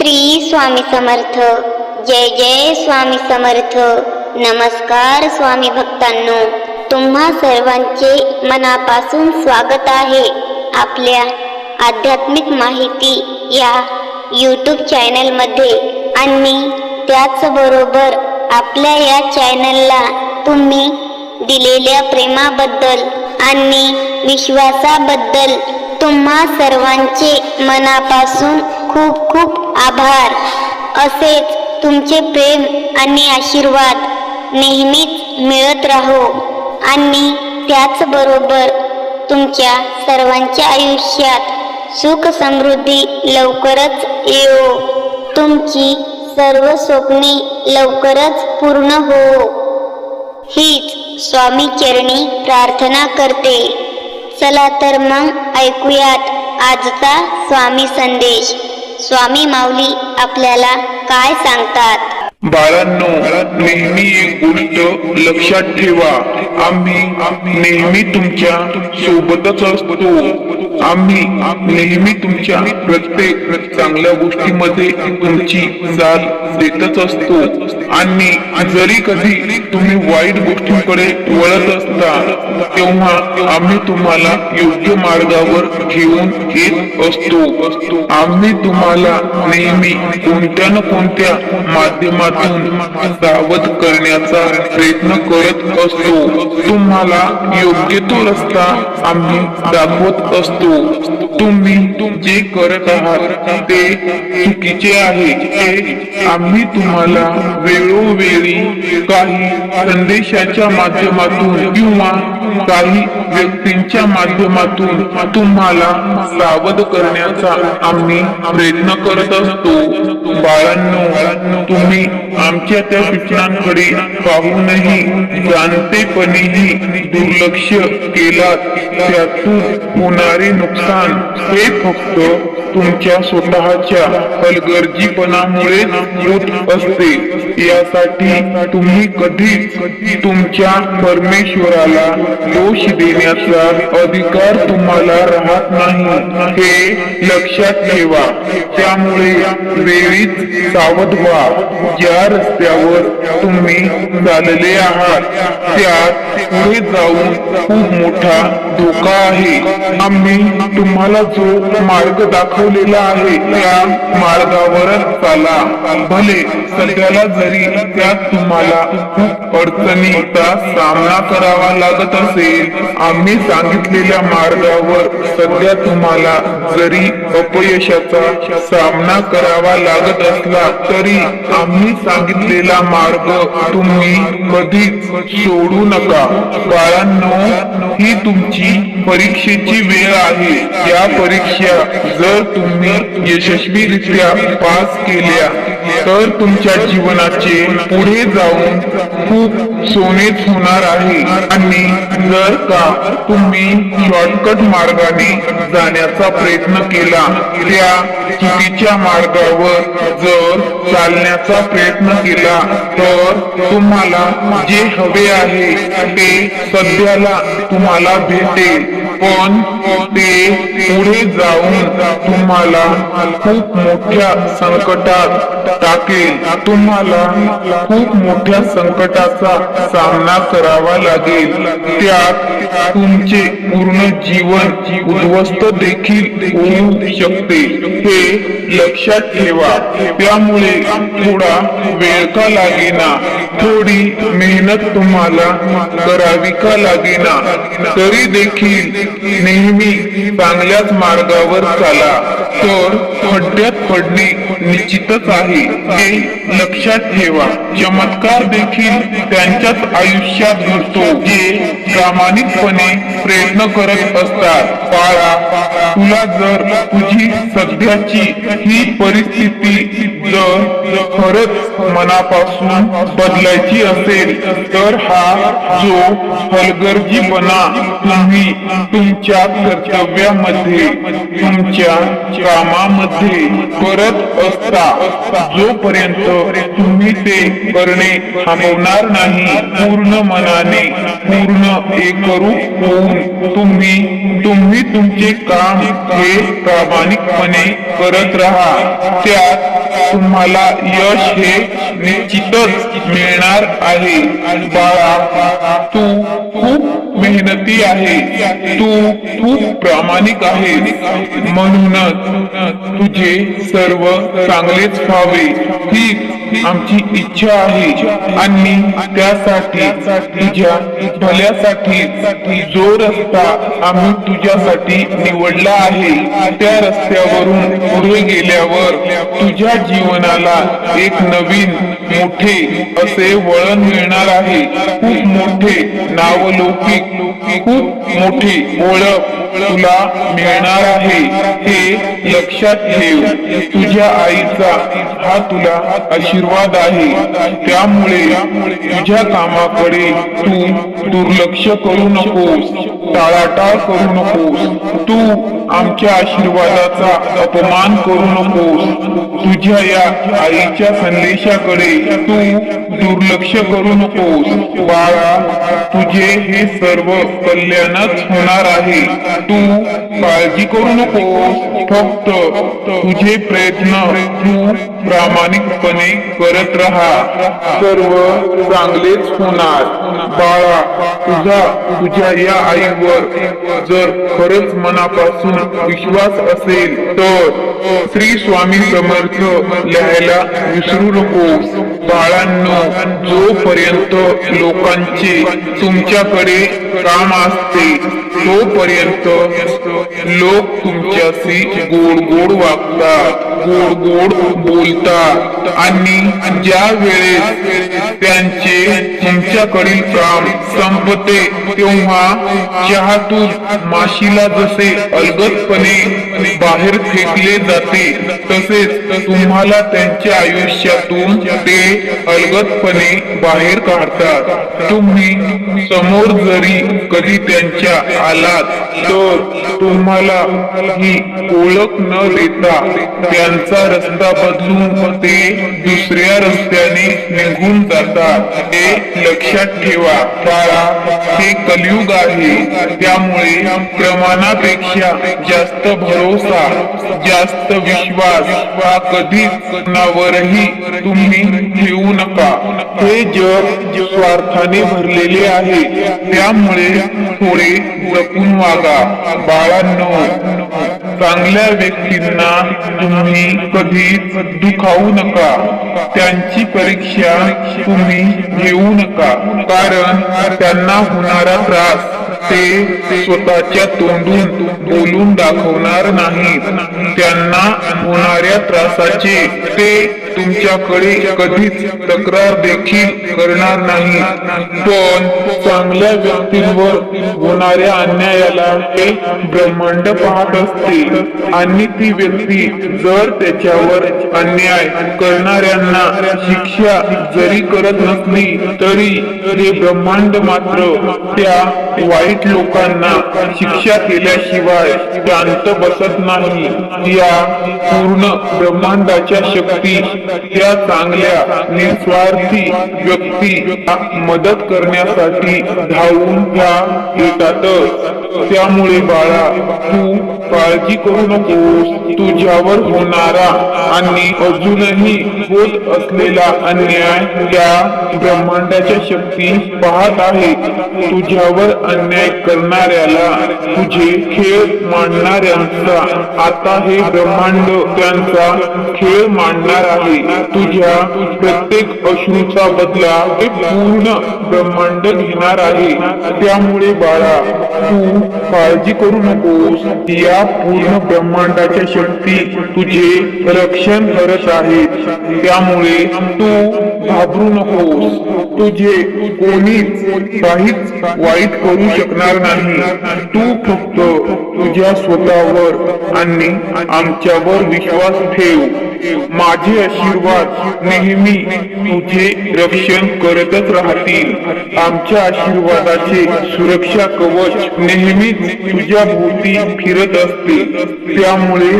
श्री स्वामी समर्थ. जय जय स्वामी समर्थ. नमस्कार स्वामी भक्तांनो. तुम्हा सर्वांचे मनापासून स्वागत आहे. आपल्या आध्यात्मिक माहिती या यूट्यूब चॅनलमध्ये आणि त्याचबरोबर आपल्या या चॅनलला तुम्ही दिलेल्या प्रेमाबद्दल आणि विश्वासाबद्दल तुम्हा सर्वांचे मनापासून खूप खूप आभार. असेच तुमचे प्रेम आणि आशीर्वाद नेहमीच मिळत राहो आणि त्याचबरोबर तुमच्या सर्वांच्या आयुष्यात सुख समृद्धी लवकरच येऊ तुमची सर्व स्वप्ने लवकरच पूर्ण हो. हीच स्वामी चरणी प्रार्थना करते. चला तर मग ऐकूयात आजचा स्वामी संदेश. स्वामी माऊली आपल्याला काय सांगतात? बाळांनो नेहमी एक गोष्ट लक्षात ठेवा. आम्ही नेहमी तुमच्या सोबतच असतो. आम्ही नेहमी तुमच्या प्रत्येक चांगल्या गोष्टीमध्ये तुमची साथ देतच असतो. आणि जरी कधी तुम्ही वाईट गोष्टींकडे वळत असता तेव्हा आम्ही तुम्हाला योग्य मार्गावर घेऊन येत असतो असतो. आम्ही तुम्हाला नेहमी कोणत्या ना कोणत्या माध्यमातून सावध करण्याचा प्रयत्न करत असतो. तुम्हाला योग्य तो रस्ता आम्ही दाखवत असतो. तुम्ही जे करत आहात. ते चुकीचे आहे. आम्ही तुम्हाला वेळोवेळी काही संदेशाच्या माध्यमातून किंवा काही व्यक्तींच्या माध्यमातून तुम्हाला सावध करण्याचा आम्ही प्रयत्न करत असतो. बाळांनो तुम्ही आमच्या त्या सूचनांकडे पाहूनही जाणतेपणीही दुर्लक्ष केलात. त्यातून होणारे नुकसान हे फक्त तुमच्या स्वतःच्या हलगर्जीपणामुळे होत असते. यासाठी तुम्ही कधी तुमच्या परमेश्वराला दोष देण्याचा अधिकार तुम्हाला राहत नाही. हे लक्षात ठेवा. त्यामुळे वेळीच सावध व्हा. ज्या रस्त्यावर तुम्ही चालले आहात त्यात पुढे जाऊन खूप मोठा धोका आहे. आम्ही तुम्हाला जो मार्ग दाखवलेला आहे. त्या मार्गावरच चाला. भले सध्याला जरी त्यात तुम्हाला खूप अडचणीचा सामना करावा लागत असेल आम्ही सांगितलेल्या मार्गावर सध्या तुम्हाला जरी अपयशाचा सामना करावा लागत असला तरी आम्ही सांगितलेला मार्ग तुम्ही कधीच सोडू नका. बाळांनो ही तुमची परीक्षेची वेळ आहे. या परीक्षा जर तुम्ही यशस्वीरित्या पास केल्या. तर तुमच्या जीवनाचे पुढे जाऊन खूप सोनेच होणार आहे. आणि जर का तुम्ही शॉर्टकट मार्गाने जाण्याचा प्रयत्न केला त्या चुकीच्या मार्गावर जर चालण्याचा प्रयत्न केला तर तुम्हाला जे हवे आहे ते सध्याला तुम्हाला भेटेल. पण ते पुढे जाऊन तुम्हाला खूप मोठ्या संकटात टाकेल. तुम्हाला खूप मोठ्या संकटाचा सामना करावा लागेल. त्यात तुमचे पूर्ण जीवन उद्ध्वस्त देखील होऊ शकते. हे लक्षात ठेवा. त्यामुळे थोडा वेळ का लागेना? थोडी मेहनत तुम्हाला करावी का लागेना? तरी देखील नेहमी चांगल्याच मार्गावर चाला. तर खड्ड्यात पडणे निश्चितच आहे. हे लक्षात ठेवा. चमत्कार देखील त्यांच्याच आयुष्यात घडतो जे प्रामाणिकपणे प्रयत्न करत असतात. बाळा तुला जर तुझी सध्याची ही परिस्थिती जर खरंच मनापासून बदलायची असेल तर हा जो हलगर्जीपणा तुम्ही तुमच्या कर्तव्यामध्ये तुमच्या कामामध्ये मध्ये करत असता जोपर्यंत तुम्ही ते करणे थांबवणार नाही पूर्ण मनाने पूर्ण एकरू होऊन तुम्ही तुम्ही तुमचे काम हे प्रामाणिकपणे करत राहा. त्यात तुम्हाला यश हे निश्चितच मिळणार आहे. बाळा तू खूप मेहनती आहे. तू खूप प्रामाणिक आहे. म्हणूनच तुझे सर्व चांगलेच व्हावे. ही आमची इच्छा आहे. आणि त्यासाठी तुझ्या भल्यासाठी जो रस्ता आम्ही तुझ्यासाठी निवडला आहे त्या रस्त्यावरून पुढे गेल्यावर तुझ्या जीवनाला एक नवीन मोठे असे वळण मिळणार आहे. खूप मोठे नावलौकिक खूप मोठी ओळख तुला मिळणार आहे. हे लक्षात ठेव. तुझ्या आईचा हा तुला आशीर्वाद आहे. त्यामुळे तुझ्या कामाकडे तू दुर्लक्ष करू नकोस. टाळाटाळ करू नकोस. तू आमच्या आशीर्वादाचा अपमान करू नकोस. तुझ्या या आईच्या संदेशाकडे तू दुर्लक्ष करू नकोस. बाळा तुझे हे सर्व कल्याणच होणार आहे. तू काळजी करू नको फक्त तुझे प्रयत्न. तू प्रामाणिकपणे करत राहा. सर्व चांगलेच होणार. बाळा तुझा तुझ्या या आईवर जर खरंच मनापासून विश्वास असेल तर श्री स्वामी समर्थ लिहायला विसरू नको बाळांनो जोपर्यंत लोकांचे तुमच्याकडे काम असते तोपर्यंत लोक तुमच्याशी गोड गोड वागतात. गोड गोड बोल होता. आणि ज्या वेळेस त्यांचे तुमच्याकडील काम संपते तेव्हा चहातून माशीला जसे अलगदपणे बाहेर फेकले जाते तसेच तुम्हाला त्यांच्या आयुष्यातून ते अलगदपणे बाहेर काढतात. तुम्ही समोर जरी कधी त्यांच्या आलात तर तुम्हाला ही ओळख न देता त्यांचा रस्ता बदलून ते दुसऱ्या रस्त्याने निघून जातात. हे लक्षात ठेवा बाळा हे कलियुग आहे. त्यामुळे प्रमाणापेक्षा जास्त भरोसा जास्त विश्वास हा कधीच कोणावरही तुम्ही ठेवू नका. हे जग स्वार्थाने भरलेले आहे. त्यामुळे थोडे जपून वागा. बाळांनो चांगल्या व्यक्तींना तुम्ही कधीच दुखावू नका. त्यांची परीक्षा तुम्ही घेऊ नका. कारण त्यांना होणारा त्रास ते स्वतःच्या तोंडून बोलून दाखवणार नाहीत. त्यांना होणाऱ्या त्रासाचे ते तुमच्याकडे कधीच तक्रार देखील करणार नाही. पण चांगल्या व्यक्तींवर होणाऱ्या अन्यायाला ते ब्रह्मांड पाहत असते आणि ती व्यक्ती जर त्याच्यावर अन्याय करणाऱ्यांना शिक्षा जरी करत नसली तरी हे ब्रह्मांड मात्र त्या वाईट लोकांना शिक्षा केल्याशिवाय शांत बसत नाही. या पूर्ण ब्रह्मांडाच्या शक्ती त्या चांगल्या निस्वार्थी व्यक्ती मदत करण्यासाठी धावून त्या येतातच. त्यामुळे बाळा तू काळजी करू नकोस. तुझ्यावर होणारा आणि अजूनही होत असलेला अन्याय त्या ब्रह्मांडाच्या शक्ती पाहत आहे. तुझ्यावर अन्याय करणाऱ्याला तुझे खेळ मांडणाऱ्यांचा आता हे ब्रह्मांड त्यांचा खेळ मांडणार आहे. तुझ्या प्रत्येक अश्रूचा बदला हे पूर्ण ब्रह्मांड घेणार आहे. त्यामुळे बाळा तू काळजी करू नकोस. या पूर्ण ब्रह्मांडाच्या शक्ती तुझे रक्षण करत आहेत. त्यामुळे तू घाबरू नकोस. तुझे कोणीच काहीच वाईट करू शकणार नाही. तू फक्त तुझ्या स्वतःवर आणि आमच्यावर विश्वास ठेव. माझी अशी आशीर्वाद नेहमी तुझे रक्षण करतच राहतील. आमच्या आशीर्वादाचे सुरक्षा कवच नेहमी तुझ्या भोवती भोवती फिरत असते त्यामुळे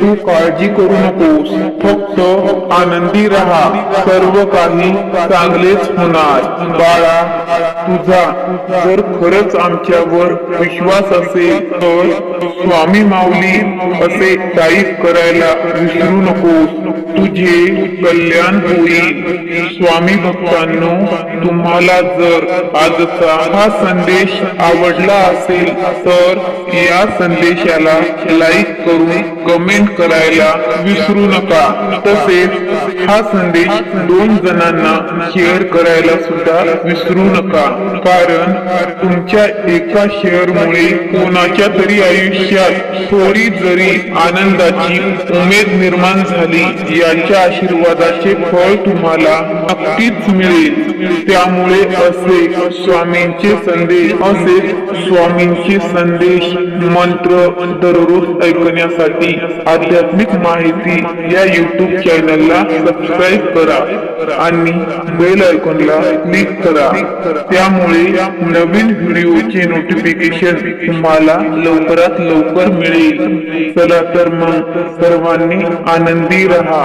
तू काळजी करू नकोस. फक्त आनंदी राहा. सर्व काही चांगलेच होणार. बाळा तुझा जर खरंच आमच्यावर विश्वास असेल तर स्वामी माऊली असे टाईप करायला विसरू नकोस. तुझे कल्याण होईल स्वामी भक्तांनो तुम्हाला जर आजचा हा संदेश आवडला असेल तर या संदेशाला लाईक करून कमेंट करायला विसरू नका. तसेच हा संदेश दोन जणांना शेअर करायला सुद्धा विसरू नका. कारण तुमच्या एका शेअर मुळे कोणाच्या तरी आयुष्यात थोडी जरी आनंदाची उमेद निर्माण झाली याच्या आशीर्वादाचे फळ तुम्हाला नक्कीच मिळेल. त्यामुळे असे स्वामींचे संदेश असे स्वामींचे संदेश मंत्र दररोज ऐकण्यासाठी आध्यात्मिक माहिती या युट्यूब चॅनलला सबस्क्राईब करा आणि बेल आयकॉनला क्लिक करा. त्यामुळे नवीन व्हिडिओचे नोटिफिकेशन तुम्हाला लवकरात लवकर मिळेल. चला तर मग सर्वांनी आनंदी राहा.